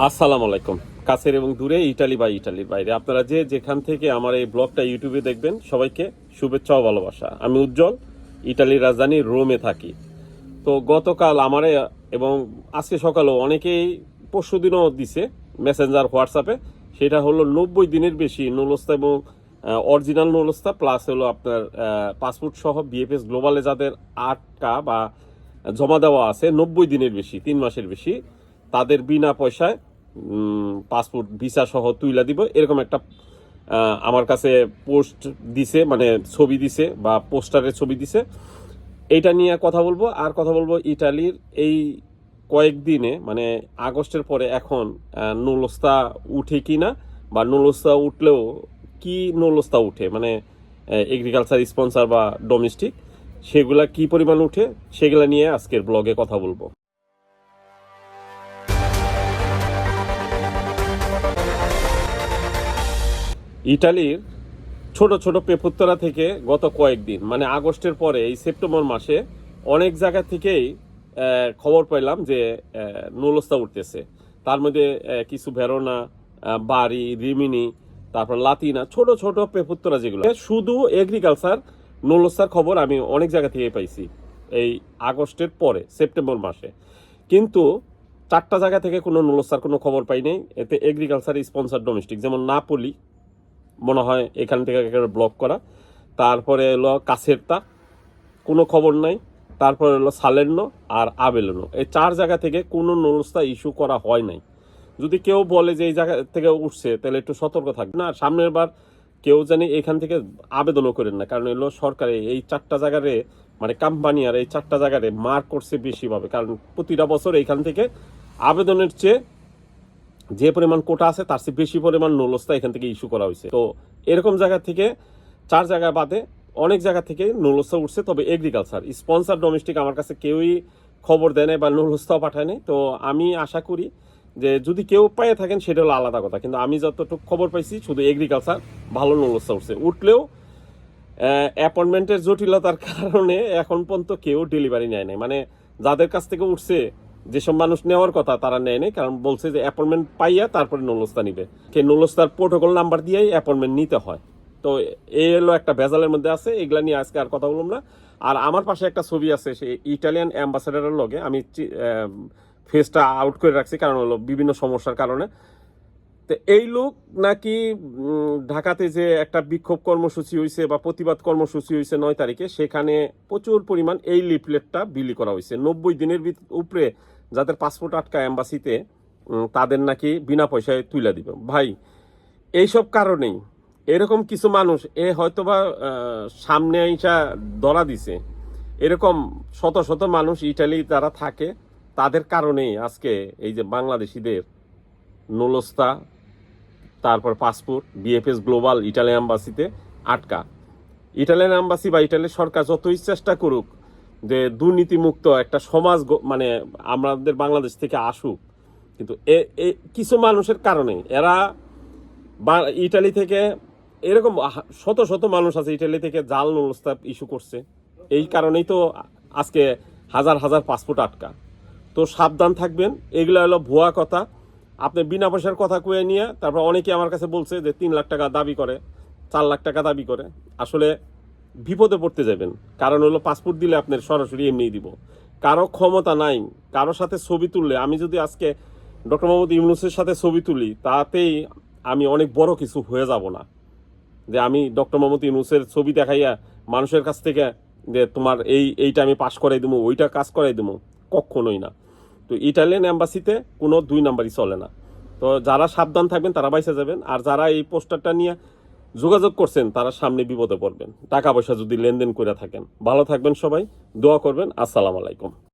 আসসালামু আলাইকুম। কাছের এবং দূরে ইটালি বা ইটালির বাইরে। আপনারা যে যেখান থেকে আমার এই ব্লগটা ইউটিউবে দেখবেন, সবাইকে শুভেচ্ছা ও ভালোবাসা। আমি উজ্জ্বল, ইটালির রাজধানী রোমে থাকি। তো গতকাল আমারে এবং আজকে সকালেও অনেকেই পরশু দিনও দিছে মেসেঞ্জার, হোয়াটসঅ্যাপে সেটা হলো নব্বই দিনের বেশি নুলস্তা এবং অরিজিনাল নুলস্তা, প্লাস হলো আপনার পাসপোর্ট সহ বিএফএস গ্লোবালে যাদের আটকা বা জমা দেওয়া আছে, নব্বই দিনের বেশি, তিন মাসের বেশি। তাদের বিনা পয়সায় পাসপোর্ট, ভিসা সহ তুইলা দিব। এরকম একটা আমার কাছে পোস্ট দিছে মানে ছবি দিছে বা পোস্টারের ছবি দিছে। এইটা নিয়ে কথা বলব। আর কথা বলব ইটালির। এই কয়েকদিনে মানে আগস্টের পরে এখন নুলস্তা উঠে কি না, বা নুলস্তা উঠলেও কি নুলস্তা উঠে? মানে এগ্রিকালচার স্পন্সর বা ডোমেস্টিক সেগুলা কি পরিমাণ উঠে? সেগুলা নিয়ে আজকের ব্লগে কথা বলব। ইটালির ছোট ছোট পেপুত্তরা থেকে গত কয়েকদিন মানে আগস্টের পরে, এই সেপ্টেম্বর মাসে অনেক জায়গা থেকেই খবর পাইলাম যে নুলস্তা উঠতেছে। তার মধ্যে কিছু ভেরোনা বাড়ি, রিমিনি, তারপর লাতিনা, ছোট ছোট পেপুত্তরা যেগুলো। শুধু এগ্রিকালচার নুলস্তার খবর আমি অনেক জায়গা থেকে পাইছি এই আগস্টের পরে, সেপ্টেম্বর মাসে। কিন্তু চারটা জায়গা থেকে কোনো নুলস্তার কোনো খবর পাইনি এতে এগ্রিকালচার স্পন্সার ডোমেস্টিক যেমন নাপলি মনে হয় এখান থেকে ব্লক করা। তারপরে এলো কাছেরতা কোনো খবর নাই। তারপরে এলো সালেন্নো আর আবেলনো। এই চার জায়গা থেকে কোনো নলস্তা ইস্যু করা হয় নাই। যদি কেউ বলে যে এই জায়গা থেকে উঠছে, তাহলে একটু সতর্ক থাকবে না, সামনের বার কেউ জানি এখান থেকে আবেদনও করেন না। কারণ এলো সরকারে এই চারটা জায়গারে মানে কোম্পানি আর এই চারটা জায়গারে মার করছে বেশিভাবে। কারণ প্রতিটা বছর এইখান থেকে আবেদনের চেয়ে যে পরিমাণ কোটা আছে, তার চেয়ে বেশি পরিমাণ নলস্তা এখান থেকে ইস্যু করা হয়েছে। তো এরকম জায়গা থেকে, চার জায়গা বাদে অনেক জায়গা থেকে নলস্তা উঠছে। তবে এগ্রিকালচার স্পন্সার ডোমেস্টিক আমার কাছে কেউই খবর দেয় নাই বা নলস্তাও পাঠায় নাই। তো আমি আশা করি যে যদি কেউ পেয়ে থাকেন, সেটা হলো আলাদা কথা। কিন্তু আমি যতটুকু খবর পাইছি, শুধু এগ্রিকালচার ভালো নলস্তা উঠছে। উঠলেও অ্যাপয়েন্টমেন্টের জটিলতার কারণে এখন পর্যন্ত কেউ ডেলিভারি নেয় নাই। মানে যাদের কাছ থেকে উঠছে যেসব মানুষ নেওয়ার কথা তারা নেয় কারণ বলছে যে অ্যাপয়েন্টমেন্ট পাইয়া তারপরে নলস্তা নিবে। কে নলস্তার প্রোটোকল নাম্বার দিয়েই অ্যাপয়েন্টমেন্ট নিতে হয়। তো এই হলো একটা ভেজালের মধ্যে আছে, এগুলা নিয়ে আজকে আর কথা বললাম না। আর আমার পাশে একটা ছবি আছে সেই ইটালিয়ান অ্যাম্বাসেডারের লগে। আমি ফেসটা আউট করে রাখছি, কারণ হলো বিভিন্ন সমস্যার কারণে। তো এই লোক নাকি ঢাকাতে যে একটা বিক্ষোভ কর্মসূচি হয়েছে বা প্রতিবাদ কর্মসূচি হয়েছে নয় তারিখে, সেখানে প্রচুর পরিমাণ এই লিফলেটটা বিলি করা হয়েছে নব্বই দিনের উপরে যাদের পাসপোর্ট আটকা অ্যাম্বাসিতে তাদের নাকি বিনা পয়সায় তুলে দিবে। ভাই, এইসব কারণেই এরকম কিছু মানুষ, এ হয়তোবা সামনে আইসা ধরা দিছে। এরকম শত শত মানুষ ইটালি যারা থাকে, তাদের কারণেই আজকে এই যে বাংলাদেশিদের নোলস্তা তারপর পাসপোর্ট, বিএফএস গ্লোবাল ইটালিয়ান অ্যাম্বাসিতে আটকা। ইটালিয়ান অ্যাম্বাসি বা ইটালির সরকার যতই চেষ্টা করুক যে দুর্নীতিমুক্ত একটা সমাজ মানে আমাদের বাংলাদেশ থেকে আসুক। কিন্তু এ- কিছু মানুষের কারণে এরা ইটালি থেকে এরকম শত শত মানুষ আছে ইটালি থেকে জাল নলস্তা ইস্যু করছে। এই কারণেই তো আজকে হাজার হাজার পাসপোর্ট আটকা। তো সাবধান থাকবেন, এগুলো হলো ভুয়া কথা। আপনি বিনা পয়সার কথা কয়ে নিয়ে, তারপর অনেকে আমার কাছে বলছে যে তিন লাখ টাকা দাবি করে, চার লাখ টাকা দাবি করে। আসলে বিপদে পড়তে যাবেন। কারণ হলো পাসপোর্ট দিলে আপনার সরাসরি এমনি দিব। কারও ক্ষমতা নাই, কারও সাথে ছবি তুললে, আমি যদি আজকে ডক্টর মোহাম্মদ ইউনুসের সাথে ছবি তুলি, তাতেই আমি অনেক বড় কিছু হয়ে যাব না। যে আমি ডক্টর মোহাম্মদ ইউনুসের ছবি দেখাইয়া মানুষের কাছ থেকে যে তোমার এই, এইটা আমি পাশ করাই দেবো ওইটা কাজ করাই দেবো কখনোই না। তো ইটালিয়ান অ্যাম্বাসিতে কোনো দুই নাম্বারই চলে না। তো যারা সাবধান থাকবেন, তারা বাইসে যাবেন। আর যারা এই পোস্টারটা নিয়ে যোগাযোগ করছেন, তারা সামনে বিপদে পড়বেন। টাকা পয়সা যদি লেনদেন করে থাকেন। ভালো থাকবেন সবাই, দোয়া করবেন। আসসালাম আলাইকুম।